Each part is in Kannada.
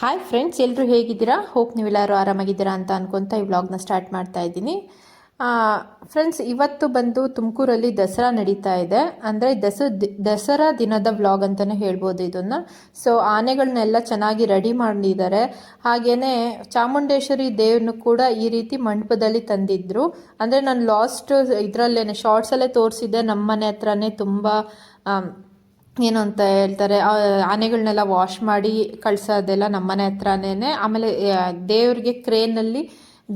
ಹಾಯ್ ಫ್ರೆಂಡ್ಸ್ ಎಲ್ಲರೂ ಹೇಗಿದ್ದೀರಾ? ಹೋಪ್ ನೀವೆಲ್ಲರೂ ಆರಾಮಾಗಿದ್ದೀರಾ ಅಂತ ಅನ್ಕೊಂತ ಈ ವ್ಲಾಗ್ನ ಸ್ಟಾರ್ಟ್ ಮಾಡ್ತಾ ಇದ್ದೀನಿ. ಫ್ರೆಂಡ್ಸ್ ಇವತ್ತು ಬಂದು ತುಮಕೂರಲ್ಲಿ ದಸರಾ ನಡೀತಾ ಇದೆ. ಅಂದರೆ ದಸ ದಸರಾ ದಿನದ ವ್ಲಾಗ್ ಅಂತಲೇ ಹೇಳ್ಬೋದು ಇದನ್ನು. ಸೊ ಆನೆಗಳನ್ನೆಲ್ಲ ಚೆನ್ನಾಗಿ ರೆಡಿ ಮಾಡಿದ್ದಾರೆ ಹಾಗೆಯೇ ಚಾಮುಂಡೇಶ್ವರಿ ದೇವ್ರನ್ನು ಕೂಡ ಈ ರೀತಿ ಮಂಟಪದಲ್ಲಿ ತಂದಿದ್ರು. ಅಂದರೆ ನಾನು ಲಾಸ್ಟ್ ಇದರಲ್ಲೇ ಶಾರ್ಟ್ಸಲ್ಲೇ ತೋರಿಸಿದ್ದೆ. ನಮ್ಮ ಮನೆ ಹತ್ರನೇ ತುಂಬ ಏನು ಅಂತ ಹೇಳ್ತಾರೆ ಆನೆಗಳನ್ನೆಲ್ಲ ವಾಶ್ ಮಾಡಿ ಕಳಿಸೋದೆಲ್ಲ ನಮ್ಮ ಮನೆ ಹತ್ರನೇ ಆಮೇಲೆ ದೇವ್ರಿಗೆ ಕ್ರೇನಲ್ಲಿ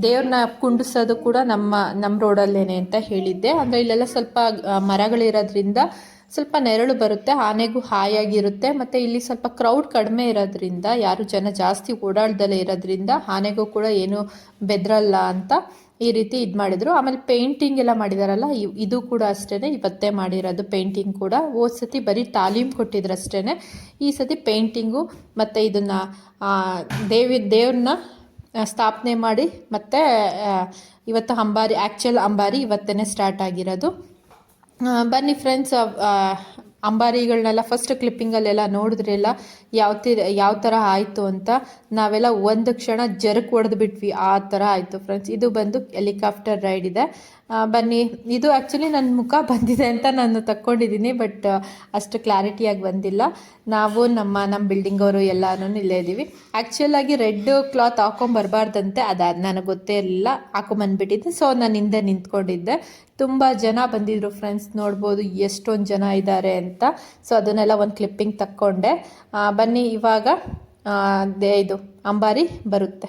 ದೇವ್ರನ್ನ ಕುಂಡಿಸೋದು ಕೂಡ ನಮ್ಮ ನಮ್ಮ ರೋಡಲ್ಲೇನೆ ಅಂತ ಹೇಳಿದ್ದೆ. ಅಂದರೆ ಇಲ್ಲೆಲ್ಲ ಸ್ವಲ್ಪ ಮರಗಳಿರೋದ್ರಿಂದ ಸ್ವಲ್ಪ ನೆರಳು ಬರುತ್ತೆ, ಆನೆಗೂ ಹಾಯಾಗಿರುತ್ತೆ, ಮತ್ತು ಇಲ್ಲಿ ಸ್ವಲ್ಪ ಕ್ರೌಡ್ ಕಡಿಮೆ ಇರೋದ್ರಿಂದ, ಯಾರು ಜನ ಜಾಸ್ತಿ ಓಡಾಡ್ದಲೇ ಇರೋದ್ರಿಂದ ಆನೆಗೂ ಕೂಡ ಏನು ಬೆದರಲ್ಲ ಅಂತ ಈ ರೀತಿ ಇದು ಮಾಡಿದರು. ಆಮೇಲೆ ಪೇಂಟಿಂಗ್ ಎಲ್ಲ ಮಾಡಿದಾರಲ್ಲ ಇದು ಕೂಡ ಅಷ್ಟೇ ಇವತ್ತೇ ಮಾಡಿರೋದು ಪೇಂಟಿಂಗ್ ಕೂಡ. ಹೋದ ಸತಿ ಬರೀ ತಾಲೀಮ್ ಕೊಟ್ಟಿದ್ರು ಅಷ್ಟೇ ಈ ಸತಿ ಪೇಂಟಿಂಗು ಮತ್ತು ಇದನ್ನು ದೇವಿ ದೇವ್ರನ್ನ ಸ್ಥಾಪನೆ ಮಾಡಿ ಮತ್ತು ಇವತ್ತು ಅಂಬಾರಿ ಆ್ಯಕ್ಚುಯಲ್ ಅಂಬಾರಿ ಇವತ್ತೇ ಸ್ಟಾರ್ಟ್ ಆಗಿರೋದು. ಬನ್ನಿ ಫ್ರೆಂಡ್ಸ್ ಅಂಬಾರಿಗಳನ್ನೆಲ್ಲ ಫಸ್ಟ್ ಕ್ಲಿಪ್ಪಿಂಗಲ್ಲೆಲ್ಲ ನೋಡಿದ್ರೆಲ್ಲ ಯಾವ ತಿ, ಯಾವ ಥರ ಆಯಿತು ಅಂತ? ನಾವೆಲ್ಲ ಒಂದು ಕ್ಷಣ ಜರಕ್ ಹೊಡೆದು ಬಿಟ್ವಿ. ಆ ಥರ ಆಯಿತು ಫ್ರೆಂಡ್ಸ್ ಇದು ಬಂದು ಹೆಲಿಕಾಪ್ಟರ್ ರೈಡ್ ಇದೆ. ಬನ್ನಿ. ಇದು ಆ್ಯಕ್ಚುಲಿ ನನ್ನ ಮುಖ ಬಂದಿದೆ ಅಂತ ನಾನು ತಕ್ಕೊಂಡಿದ್ದೀನಿ ಬಟ್ ಅಷ್ಟು ಕ್ಲಾರಿಟಿಯಾಗಿ ಬಂದಿಲ್ಲ. ನಾವು ನಮ್ಮ ನಮ್ಮ ಬಿಲ್ಡಿಂಗ್ ಅವರು ಎಲ್ಲರೂ ಇಲ್ಲೇ ಇದ್ದೀವಿ. ಆ್ಯಕ್ಚುಲಾಗಿ ರೆಡ್ ಕ್ಲಾತ್ ಹಾಕೊಂಬರ್ಬಾರ್ದಂತೆ, ಅದು ನನಗೆ ಗೊತ್ತೇ ಇರಲಿಲ್ಲ. ಹಾಕೊಂಬಂದ್ಬಿಟ್ಟಿದ್ದೆ. ಸೊ ನಾನು ಹಿಂದೆ ನಿಂತ್ಕೊಂಡಿದ್ದೆ. ತುಂಬ ಜನ ಬಂದಿದ್ದರು ಫ್ರೆಂಡ್ಸ್ ನೋಡ್ಬೋದು ಎಷ್ಟೊಂದು ಜನ ಇದ್ದಾರೆ ಅಂತ. ಸೊ ಅದನ್ನೆಲ್ಲ ಒಂದು ಕ್ಲಿಪ್ಪಿಂಗ್ ತಕ್ಕೊಂಡೆ. ಬನ್ನಿ, ಇವಾಗ ದೇ, ಇದು, ಅಂಬಾರಿ ಬರುತ್ತೆ.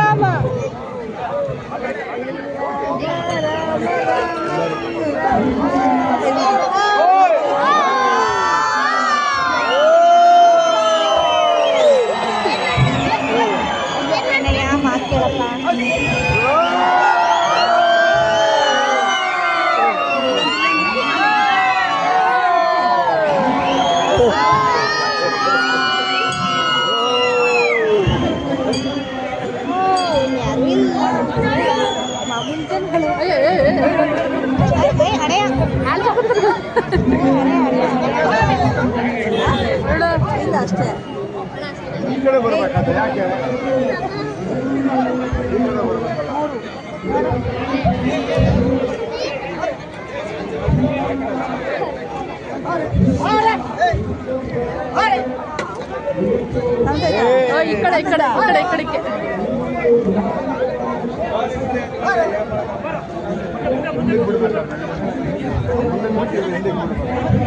ಈ ಕಡೆ ಬರ್ಬೇಕಾದ್ರೆ ಯಾಕೆ ಈ ಕಡೆ ಬರ್ಬೇಕಲ್ಲ ನಮ್ದಾಯ್ತಾ? ಈ ಕಡೆ ಈ ಕಡೆ ಈ ಕಡೆ ಈ ಕಡೆಗೆ ಮುಂದಕ್ಕೆ ಬಿಡ್ಬೇಕಲ್ಲ ಮುಂದೆ ಮುಟ್ಟಿದ್ರೆ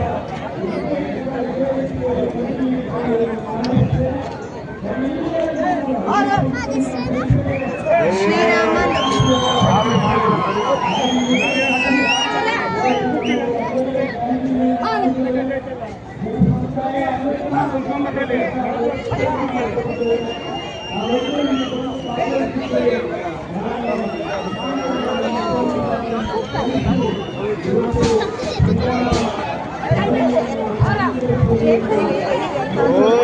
Oh.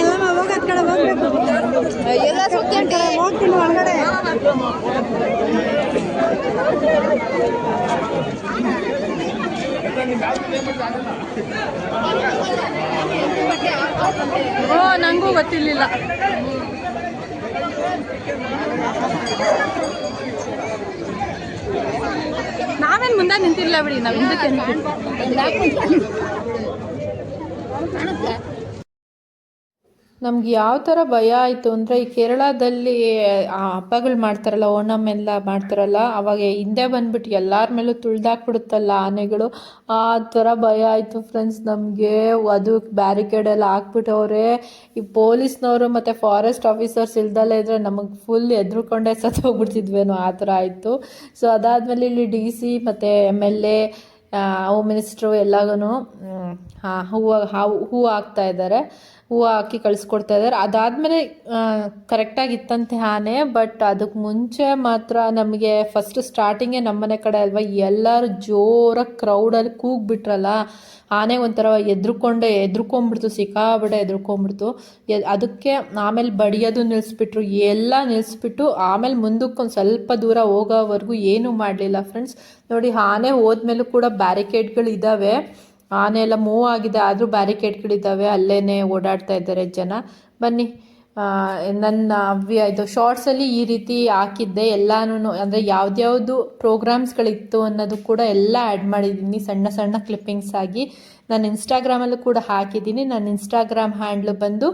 எல்லாம் ಅವೆರಡು ಮುಂದೆ ಬಿಟ್ಟು ಆ ಥರ ಅವ್ರ್ದು ಇರೋದು. ಯಾಕೆ? ಎಲ್ಲಮ್ಮ ಹೋಗೋದ್ ಕಡೆ ಹೋಗ್ಬೇಕು ಎಲ್ಲ ಹೋಗ್ತೀನಿ ಒಳಗಡೆ ಓ ನನಗೂ ಗೊತ್ತಿರಲಿಲ್ಲ ನಾವೇನು ಮುಂದೆ ನಿಂತಿಲ್ಲ ಬಿಡಿ ನಾವು ಹಿಂದಕ್ಕೆ ನಿಂತಿದ್ವಿ. ನಮ್ಗೆ ಯಾವ ಥರ ಭಯ ಆಯಿತು ಅಂದರೆ ಈ ಕೇರಳದಲ್ಲಿ, ಆ ಹಬ್ಬಗಳು ಮಾಡ್ತಾರಲ್ಲ ಓಣಮ್ ಎಲ್ಲ ಮಾಡ್ತಾರಲ್ಲ, ಅವಾಗ ಹಿಂದೆ ಬಂದ್ಬಿಟ್ಟು ಎಲ್ಲರ ಮೇಲೂ ತುಳ್ದಾಕ್ಬಿಡುತ್ತಲ್ಲ ಆನೆಗಳು, ಆ ಥರ ಭಯ ಆಯಿತು ಫ್ರೆಂಡ್ಸ್ ನಮಗೆ. ಅದು ಬ್ಯಾರಿಕೇಡ್ ಎಲ್ಲ ಹಾಕ್ಬಿಟ್ಟವ್ರೆ. ಈ ಪೊಲೀಸ್ನವರು ಮತ್ತು ಫಾರೆಸ್ಟ್ ಆಫೀಸರ್ಸ್ ಇಲ್ದಲ್ಲೇ ಇದ್ದರೆ ನಮಗೆ ಫುಲ್ ಎದ್ರುಕೊಂಡೇ ಸತ್ತೋಗ್ಬಿಡ್ತಿದ್ವೇನೋ ಆ ಥರ ಆಯಿತು. ಸೊ ಅದಾದಮೇಲೆ ಇಲ್ಲಿ ಡಿ ಸಿ ಮತ್ತು ಎಂ ಎಲ್ ಎ ಹೋಮ್ ಮಿನಿಸ್ಟ್ರು ಎಲ್ಲಾನು ಹೂವು ಹಾವು ಹೂವು ಹಾಕ್ತಾ ಇದ್ದಾರೆ ಹೂವು ಹಾಕಿ ಕಳಿಸ್ಕೊಡ್ತಾ ಇದ್ದಾರೆ ಅದಾದಮೇಲೆ ಕರೆಕ್ಟಾಗಿ ಇತ್ತಂತೆ ಆನೆ ಬಟ್ ಅದಕ್ಕೆ ಮುಂಚೆ ಮಾತ್ರ ನಮಗೆ ಫಸ್ಟ್ ಸ್ಟಾರ್ಟಿಂಗೇ ನಮ್ಮನೆ ಕಡೆ ಅಲ್ವಾ, ಎಲ್ಲರೂ ಜೋರಾಗಿ ಕ್ರೌಡಲ್ಲಿ ಕೂಗ್ಬಿಟ್ರಲ್ಲ, ಆನೆ ಒಂಥರ ಎದ್ರುಕೊಂಡೆ, ಎದ್ರುಕೊಂಡ್ಬಿಡ್ತು ಸಿಕ್ಕಾಬಿಡ ಎದ್ರುಕೊಂಡ್ಬಿಡ್ತು. ಅದಕ್ಕೆ ಆಮೇಲೆ ಬಡಿಯೋದು ನಿಲ್ಲಿಸ್ಬಿಟ್ರು ಎಲ್ಲ ನಿಲ್ಲಿಸ್ಬಿಟ್ಟು ಆಮೇಲೆ ಮುಂದಕ್ಕೆ ಒಂದು ಸ್ವಲ್ಪ ದೂರ ಹೋಗೋವರೆಗೂ ಏನೂ ಮಾಡಲಿಲ್ಲ ಫ್ರೆಂಡ್ಸ್ ನೋಡಿ, ಆನೆ ಹೋದ್ಮೇಲೂ ಕೂಡ ಬ್ಯಾರಿಕೇಡ್ಗಳು ಇದ್ದಾವೆ ಆನೆ ಎಲ್ಲ ಮೂವ್ ಆಗಿದೆ, ಆದರೂ ಬ್ಯಾರಿಕೇಡ್ಗಳಿದ್ದಾವೆ ಅಲ್ಲೇ ಓಡಾಡ್ತಾ ಇದ್ದಾರೆ ಜನ. ಬನ್ನಿ ನನ್ನ ಇದು ಶಾರ್ಟ್ಸಲ್ಲಿ ಈ ರೀತಿ ಹಾಕಿದ್ದೆ ಎಲ್ಲಾನು ಅಂದರೆ ಯಾವ್ದ್ಯಾವುದು ಪ್ರೋಗ್ರಾಮ್ಸ್ಗಳಿತ್ತು ಅನ್ನೋದು ಕೂಡ ಎಲ್ಲ ಆ್ಯಡ್ ಮಾಡಿದ್ದೀನಿ, ಸಣ್ಣ ಸಣ್ಣ ಕ್ಲಿಪ್ಪಿಂಗ್ಸ್ ಆಗಿ. ನಾನು ಇನ್ಸ್ಟಾಗ್ರಾಮಲ್ಲೂ ಕೂಡ ಹಾಕಿದ್ದೀನಿ ನನ್ನ ಇನ್ಸ್ಟಾಗ್ರಾಮ್ ಹ್ಯಾಂಡ್ಲು ಬಂದು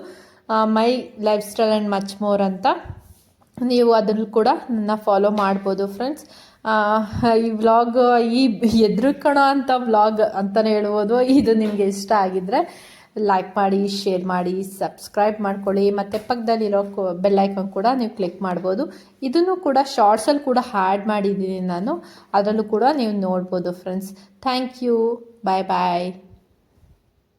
my lifestyle and much more ಅಂತ. ನೀವು ಅದನ್ನು ಕೂಡ ನನ್ನ ಫಾಲೋ ಮಾಡ್ಬೋದು ಫ್ರೆಂಡ್ಸ್ ಈ ವ್ಲಾಗ್ ಈ ಎದುರುಕೋಣ ಅಂತ ವ್ಲಾಗ್ ಅಂತಲೇ ಹೇಳ್ಬೋದು. ಇದು ನಿಮಗೆ ಇಷ್ಟ ಆಗಿದ್ದರೆ ಲೈಕ್ ಮಾಡಿ ಶೇರ್ ಮಾಡಿ ಸಬ್ಸ್ಕ್ರೈಬ್ ಮಾಡ್ಕೊಳ್ಳಿ. ಮತ್ತು ಪಕ್ಕದಲ್ಲಿರೋ ಬೆಲ್ಲೈಕನ್ ಕೂಡ ನೀವು ಕ್ಲಿಕ್ ಮಾಡ್ಬೋದು. ಇದನ್ನು ಕೂಡ ಶಾರ್ಟ್ಸಲ್ಲಿ ಕೂಡ ಆ್ಯಡ್ ಮಾಡಿದ್ದೀನಿ ನಾನು. ಅದರಲ್ಲೂ ಕೂಡ ನೀವು ನೋಡ್ಬೋದು friends thank you bye bye